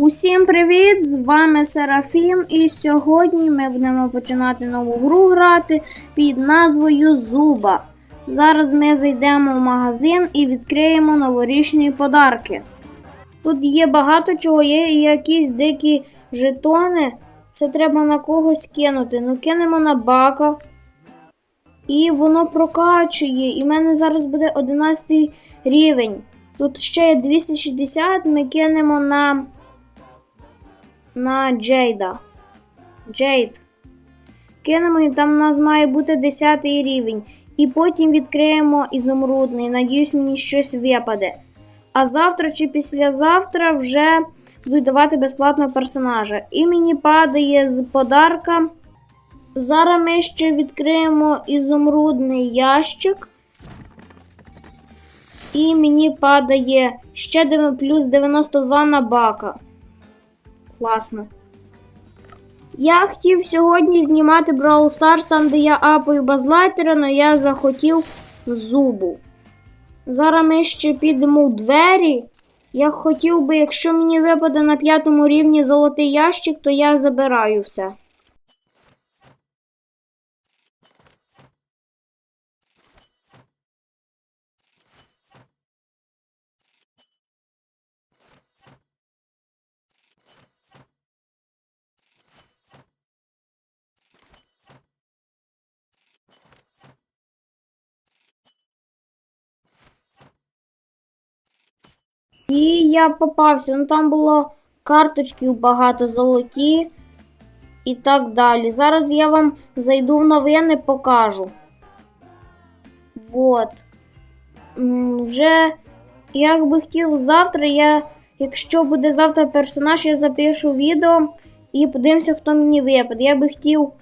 Усім привіт! З вами Серафім, і сьогодні ми будемо починати нову гру грати під назвою Зуба. Зараз ми зайдемо в магазин і відкриємо новорічні подарки. Тут є багато чого, є якісь дикі жетони. Це треба на когось кинути. Ну кинемо на бака. І воно прокачує. І в мене зараз буде 11 рівень. Тут ще є 260, ми кинемо на на Джейда. Джейд. Кинемо там у нас має бути 10 рівень. І потім відкриємо ізумрудний. Надіюсь, мені щось випаде. А завтра чи післязавтра вже будуть давати безплатного персонажа. І мені падає з подарка. Зараз ми ще відкриємо ізумрудний ящик. І мені падає ще плюс 92 на бака. Класно. Я хотів сьогодні знімати Brawl Stars, там, де я апаю базлайтера, але я захотів зубу. Зараз ми ще підемо в двері. Я хотів би, якщо мені випаде на п'ятому рівні золотий ящик, то я забираю все. І я попався. Ну там було карточків багато золоті і так далі. Зараз я вам зайду в новини, покажу. Вот. Вже як би хотів завтра, я, якщо буде завтра персонаж, я запишу відео і подивимося, хто мені випаде. Я би хотів.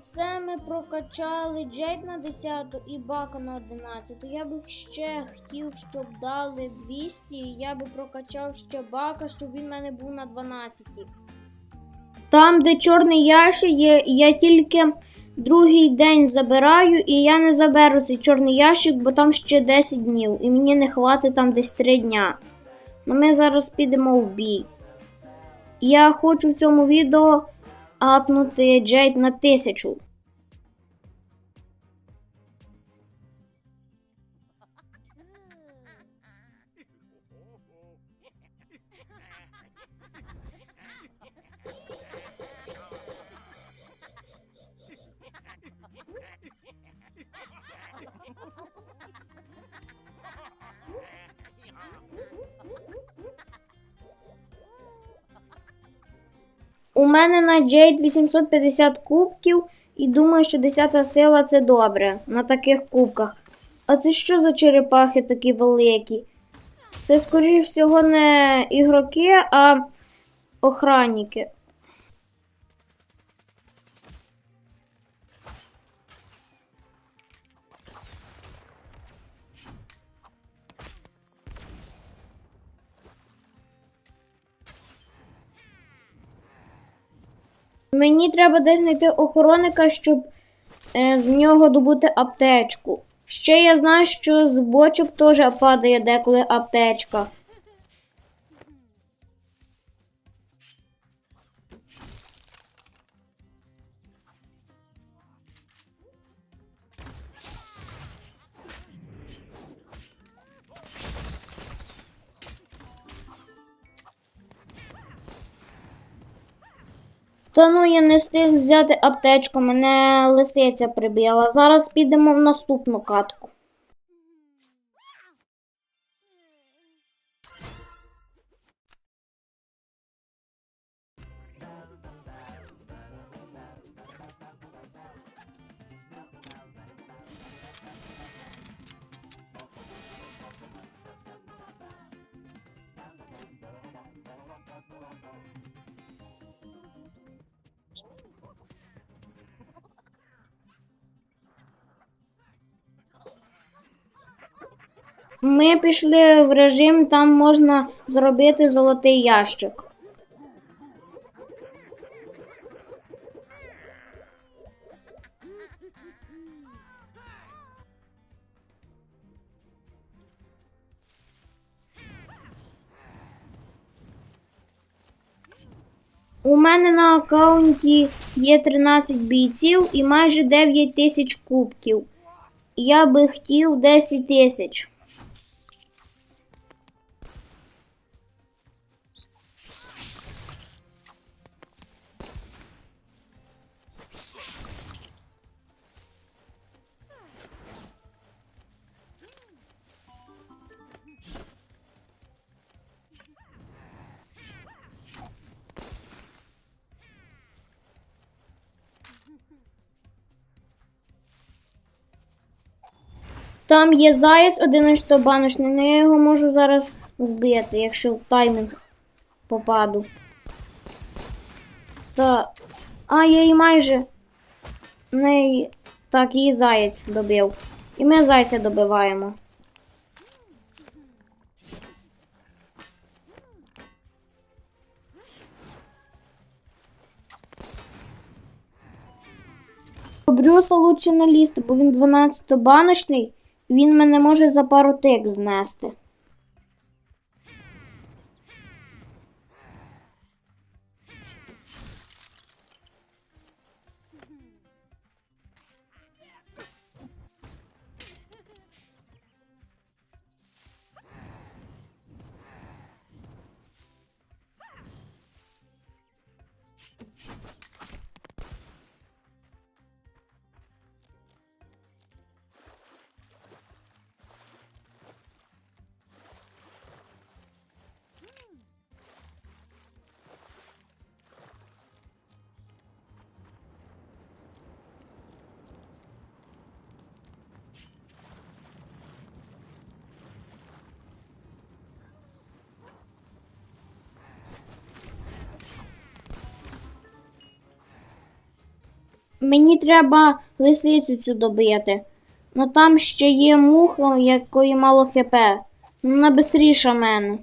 Все ми прокачали Джейд на 10 і Бака на 11. Я би ще хотів, щоб дали 200. і Я би прокачав ще Бака, щоб він в мене був на 12. Там, де чорний ящик є, я тільки другий день забираю, і я не заберу цей чорний ящик, бо там ще 10 днів, і мені не хватить там десь 3 дня. Ну ми зараз підемо в бій. Я хочу в цьому відео апнути Джейд на 1000. У мене на Джейд 850 кубків, і думаю, що 10 сила це добре на таких кубках. А це що за черепахи такі великі? Це, скоріш всього, не ігроки, а охранники. Мені треба десь знайти охоронника, щоб е, з нього добути аптечку. Ще я знаю, що з бочок теж падає деколи аптечка. Та ну я не встиг взяти аптечку, мене лисиця прибила. Зараз підемо в наступну катку. Ми пішли в режим, там можна зробити золотий ящик. У мене на аккаунті є 13 бійців і майже 9 тисяч кубків. Я би хотів 10 тисяч. Там є заєць 11 баночний, але я його можу зараз вбити, якщо в таймінг попаду. Та. А, я її майже. Не... Так, її заєць добив. І ми зайця добиваємо. Брюса лучше не лізти, бо він 12-баночний, і він мене може за пару тик знести. Мені треба лисицю цю добити. Ну там ще є муха, якої мало хп. Ну, Вона бистріша мене.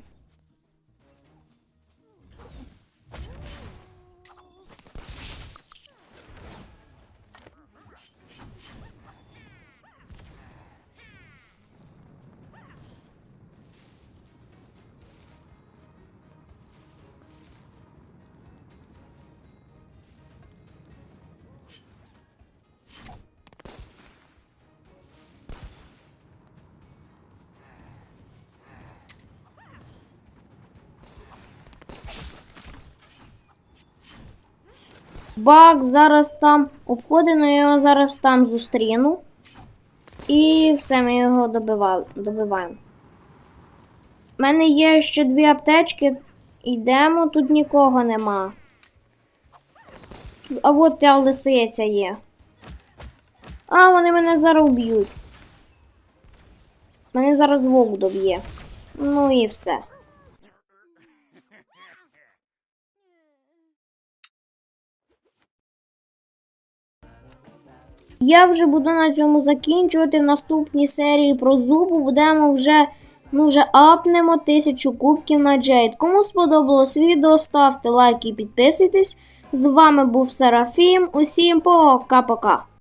Бак зараз там я його зараз там зустріну. І все, ми його добивали, добиваємо. У мене є ще дві аптечки. Йдемо, тут нікого нема. А от та лисиця є. А, вони мене зараз вб'ють. Мене зараз вовк доб'є. Ну і все. Я вже буду на цьому закінчувати. В наступній серії про зубу будемо вже, ну вже апнемо тисячу кубків на Джейд. Кому сподобалось відео, ставте лайк і підписуйтесь. З вами був Серафім. Усім пока-пока.